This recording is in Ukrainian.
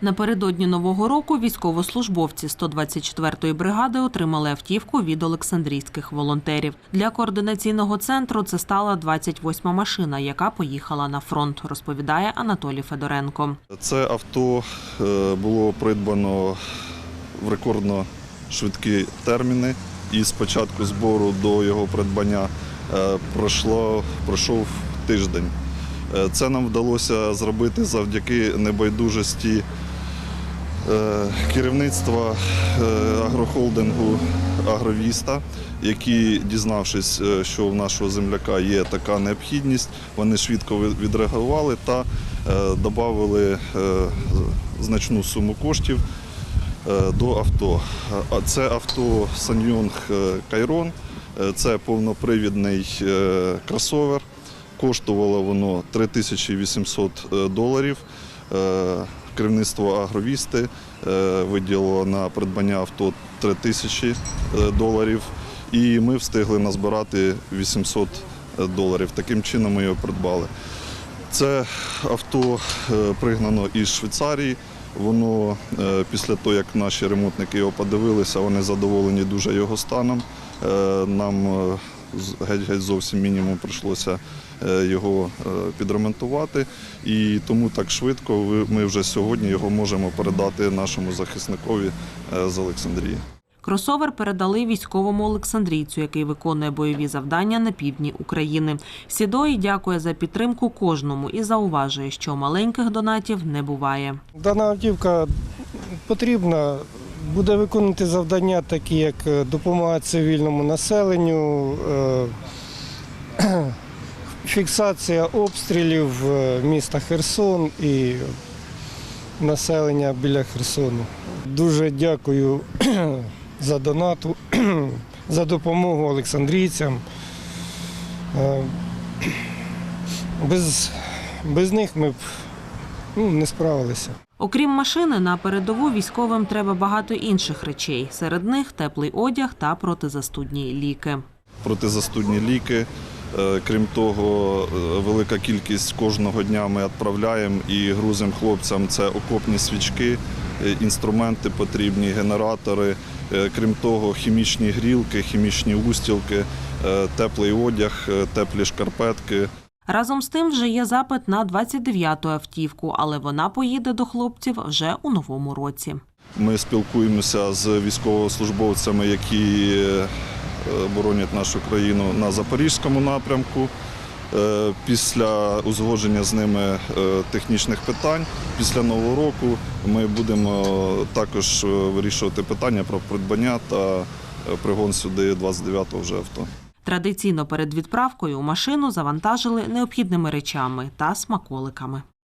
Напередодні нового року військовослужбовці 124-ї бригади отримали автівку від олександрійських волонтерів. Для координаційного центру це стала 28-ма машина, яка поїхала на фронт, розповідає Анатолій Федоренко. Це авто е, було придбано в рекордно швидкі терміни, і з початку збору до його придбання е, пройшло, пройшов тиждень. Е, Це нам вдалося зробити завдяки небайдужості керівництва е, агрохолдингу Агровіста, які, дізнавшись, е, що в нашого земляка є така необхідність, вони швидко відреагували та додали значну суму коштів е, до авто. Це авто Саньйонг е, Кайрон, Е, це повнопривідний е, кросовер. Коштувало воно 3800 доларів. Е, Керівництво Агровісти е, виділило на придбання авто 3000 е, доларів. І ми встигли назбирати 800 доларів. Таким чином ми його придбали. Це авто е, пригнано із Швейцарії. Воно е, після того, як наші ремонтники його подивилися, вони задоволені дуже його станом. Е, Нам е, геть-геть зовсім мінімум прийшлося е, його е, підремонтувати. І тому так швидко ви- ми вже сьогодні його можемо передати нашому захисникові е, з Олександрії. Кросовер передали військовому Олександрійцю, який виконує бойові завдання на півдні України. Сідой дякує за підтримку кожному і зауважує, що маленьких донатів не буває. Дана автівка потрібна, буде виконувати завдання, такі як е, допомога цивільному населенню, е, фіксація обстрілів е, міста Херсон і населення біля Херсону. Дуже дякую за донату, за допомогу олександрійцям. Без, без них ми б ну, не справилися. Окрім машини, на передову військовим треба багато інших речей. Серед них теплий одяг та протизастудні ліки. протизастудні ліки. Е, Крім того, е, велика кількість кожного дня ми відправляємо і грузимо хлопцям це окопні свічки, е, інструменти потрібні, генератори. Крім того, хімічні грілки, хімічні устілки, теплий одяг, теплі шкарпетки. Разом з тим вже є запит на 29-ту автівку, але вона поїде до хлопців вже у новому році. Ми спілкуємося з військовослужбовцями, які е, боронять нашу країну на запорізькому напрямку. Е, Після узгодження з ними е, технічних питань, після нового року ми будемо також вирішувати питання про придбання та пригон сюди 29-го вже авто. Традиційно перед відправкою машину завантажили необхідними речами та смаколиками.